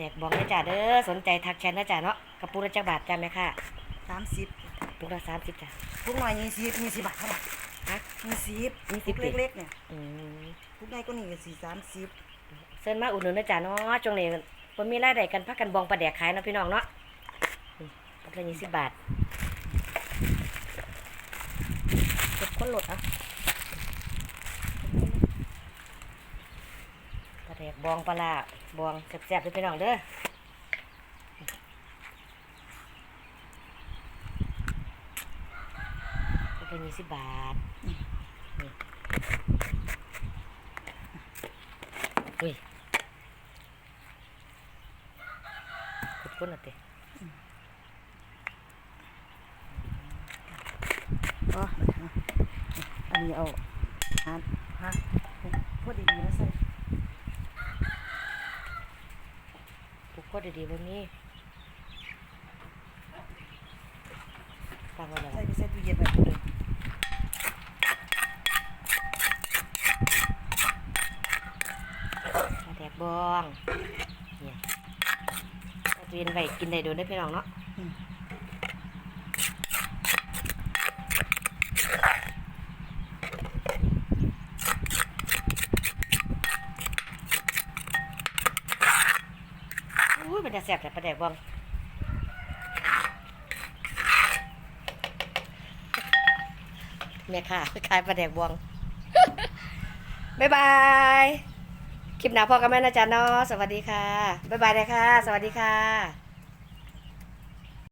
แดกบอกนะจ้าเด้อสนใจทักแชทนะจ้าเนาะกระปุกละจักบาทจ้าแม่ค่ะสามสิบปุกละสามสิบจ้ะพวกหน่อยยี่สิบยี่สิบบาทเท่าไหร่ฮะยี่สิบยี่สิบพวกเล็กๆเนี่ยอืมพวกใหญ่ก็นี่ก็สี่สามสิบเซินมาอุดหนุนนะจ้าเนาะจงนี้คนมีรายได้กันพักกันบองปลาแดกขายเนาะพี่น้องเนาะอืมปุกละยี่สิบบาทกดคนโหลดเอะปลา แดกบองปลาร้าบองแซ่บๆเลยพี่น้องเด้อปุกละยี่สิบบาทอุ้ยขุดก้นอะเต้อ๋ออันนี้เอาหาฮะพอดีๆนะใส่ ปลู กก้นดีๆวันนี้ฟังว่าอะไรใส่ไปใส่ตู้เย็นไปปลาแดกบองเนี่ยเอาตู้เย็นไว้กินได้โดนได้อพี่น้องเนาะ อุ้ยมันจะแซ่บแต่ประแดกบองแม่ค่ะขายประแดกบวงบ๊ายบาย คลิปหน้าพ่อกับแม่นะจ๊ะเนาะสวัสดีค่ะ บ๊ายบายเลยค่ะ สวัสดีค่ะ